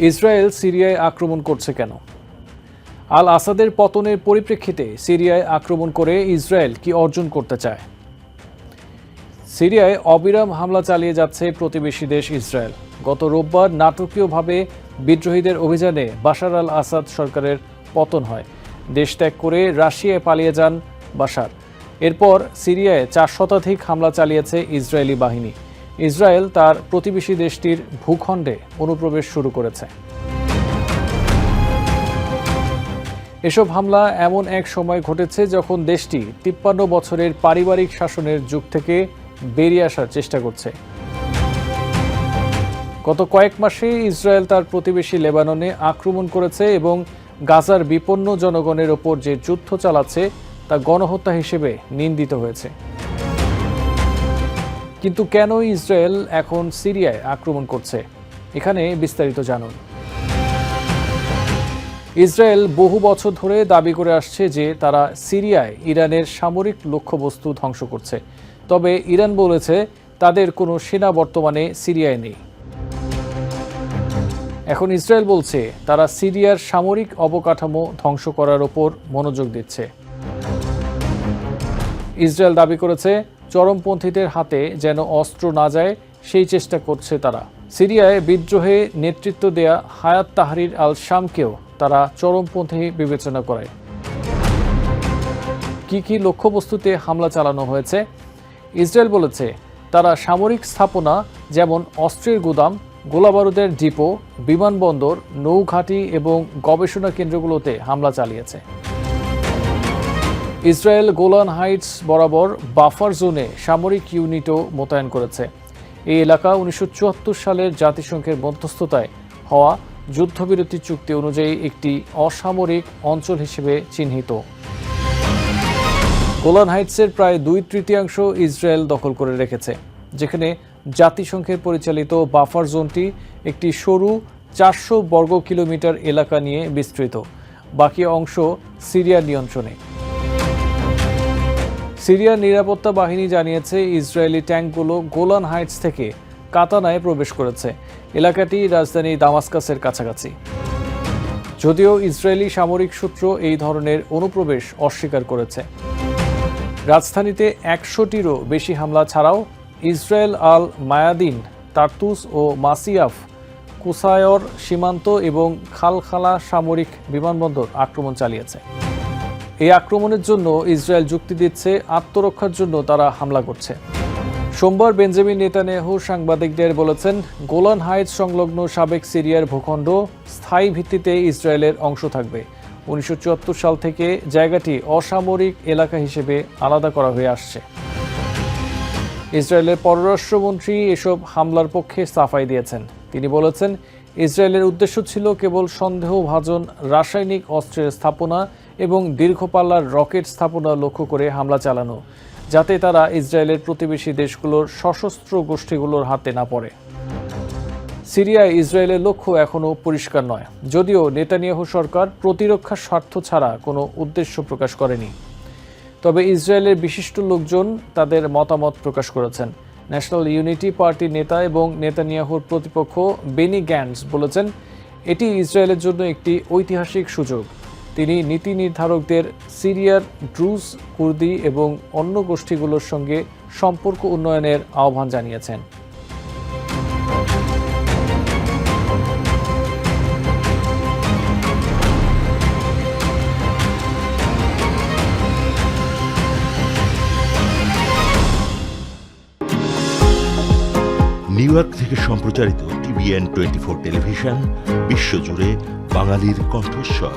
Israel সিরিয়ায় আক্রমণ করছে কেন? আল আসাদের পতনের পরিপ্রেক্ষিতে সিরিয়ায় আক্রমণ করে ইসরায়েল কি অর্জন করতে চায়? সিরিয়ায় অবিরাম হামলা চালিয়ে যাচ্ছে প্রতিবেশী দেশ ইসরায়েল। গত রোববার নাটকীয়ভাবে বিদ্রোহীদের অভিযানে বাশার আল আসাদ সরকারের পতন হয়। দেশ ত্যাগ করে রাশিয়ায় পালিয়ে যান বাশার। এরপর সিরিয়ায় চার শতাধিক হামলা চালিয়েছে ইসরায়েলি বাহিনী। ইসরায়েল তার প্রতিবেশী দেশটির ভূখণ্ডে অনুপ্রবেশ শুরু করেছে। এসব হামলা এমন এক সময় ঘটেছে যখন দেশটি তিপ্পান্ন বছরের পারিবারিক শাসনের যুগ থেকে বেরিয়ে আসার চেষ্টা করছে। গত কয়েক মাসে ইসরায়েল তার প্রতিবেশী লেবাননে আক্রমণ করেছে এবং গাজার বিপন্ন জনগণের ওপর যে যুদ্ধ চালাচ্ছে তা গণহত্যা হিসেবে নিন্দিত হয়েছে। কিন্তু কেন ইসরায়েল এখন সিরিয়ায় আক্রমণ করছে? এখানে বিস্তারিত জানুন। ইসরায়েল বহু বছর ধরে দাবি করে আসছে যে তারা সিরিয়ায় ইরানের সামরিক লক্ষ্যবস্তু ধ্বংস করছে। তবে ইরান বলেছে তাদের কোনো সেনা বর্তমানে সিরিয়ায় নেই। এখন ইসরায়েল বলছে তারা সিরিয়ার সামরিক অবকাঠামো ধ্বংস করার ওপর মনোযোগ দিচ্ছে। ইসরায়েল দাবি করেছে চরমপন্থীদের হাতে যেন অস্ত্র না যায়, সেই চেষ্টা করছে তারা। সিরিয়ায় বিদ্রোহে নেতৃত্ব দেয়া হায়াত তাহরির আল শামকেও তারা চরমপন্থী বিবেচনা করে কি কি লক্ষ্যবস্তুতে হামলা চালানো হয়েছে? ইসরায়েল বলেছে, তারা সামরিক স্থাপনা যেমন অস্ত্রের গুদাম, গোলাবারুদের ডিপো, বিমানবন্দর, নৌঘাঁটি এবং গবেষণা কেন্দ্রগুলোতে হামলা চালিয়েছে। ইসরায়েল গোলান হাইটস বরাবর বাফার জোনে সামরিক ইউনিটও মোতায়েন করেছে। এই এলাকা উনিশশো চুয়াত্তর সালের জাতিসংঘের মধ্যস্থতায় হওয়া যুদ্ধবিরতি চুক্তি অনুযায়ী একটি অসামরিক অঞ্চল হিসেবে চিহ্নিত। গোলান হাইটসের প্রায় দুই তৃতীয়াংশ ইসরায়েল দখল করে রেখেছে, যেখানে জাতিসংঘের পরিচালিত বাফার জোনটি একটি সরু চারশো বর্গ কিলোমিটার এলাকা নিয়ে বিস্তৃত। বাকি অংশ সিরিয়ার নিয়ন্ত্রণে। সিরিয়ার নিরাপত্তা বাহিনী জানিয়েছে, ইসরায়েলি ট্যাঙ্কগুলো গোলান হাইটস থেকে কাতানায় প্রবেশ করেছে। এলাকাটি রাজধানী দামাস্কাসের কাছাকাছি। যদিও ইসরায়েলি সামরিক সূত্র এই ধরনের অনুপ্রবেশ অস্বীকার করেছে। রাজধানীতে একশোটিরও বেশি হামলা ছাড়াও ইসরায়েল আল মায়াদিন, তার্তুস ও মাসিয়াফ, কুসায়র সীমান্ত এবং খালখালা সামরিক বিমানবন্দর আক্রমণ চালিয়েছে। এই আক্রমণের জন্য ইসরায়েল যুক্তি দিচ্ছে আত্মরক্ষার জন্য তারা হামলা করছে। সোমবার বেঞ্জামিন নেতানিয়াহু সাংবাদিকদের বলেছেন, গোলান হাইটস সংলগ্ন সাবেক সিরিয়ার ভূখণ্ড স্থায়ী ভিত্তিতে ইসরায়েলের অংশ থাকবে। উনিশশো চুয়াত্তর সাল থেকে জায়গাটি অসামরিক এলাকা হিসেবে আলাদা করা হয়ে আসছে। ইসরায়েলের পররাষ্ট্রমন্ত্রী এসব হামলার পক্ষে সাফাই দিয়েছেন। তিনি বলেছেন, ইসরায়েলের উদ্দেশ্য ছিল কেবল সন্দেহভাজন রাসায়নিক অস্ত্রের স্থাপনা এবং দীর্ঘপাল্লার রকেট স্থাপনা লক্ষ্য করে হামলা চালানো, যাতে তারা ইসরায়েলের প্রতিবেশী দেশগুলোর সশস্ত্র গোষ্ঠীগুলোর হাতে না পড়ে। সিরিয়ায় ইসরায়েলের লক্ষ্য এখনও পরিষ্কার নয়, যদিও নেতানিয়াহু সরকার প্রতিরক্ষার স্বার্থ ছাড়া কোনো উদ্দেশ্য প্রকাশ করেনি। তবে ইসরায়েলের বিশিষ্ট লোকজন তাদের মতামত প্রকাশ করেছেন। ন্যাশনাল ইউনিটি পার্টির নেতা এবং নেতানিয়াহুর প্রতিপক্ষ বেনি গ্যান্ডস বলেছেন, এটি ইসরায়েলের জন্য একটি ঐতিহাসিক সুযোগ। তিনি নীতি নির্ধারকদের সিরিয়ার ড্রুজ কুর্দি এবং অন্য গোষ্ঠীগুলোর সঙ্গে সম্পর্ক উন্নয়নের আহ্বান জানিয়েছেন। নিউ ইয়র্ক থেকে সম্প্রচারিত টিভিএন টোয়েন্টি ফোর টেলিভিশন, বিশ্বজুড়ে বাঙালির কণ্ঠস্বর।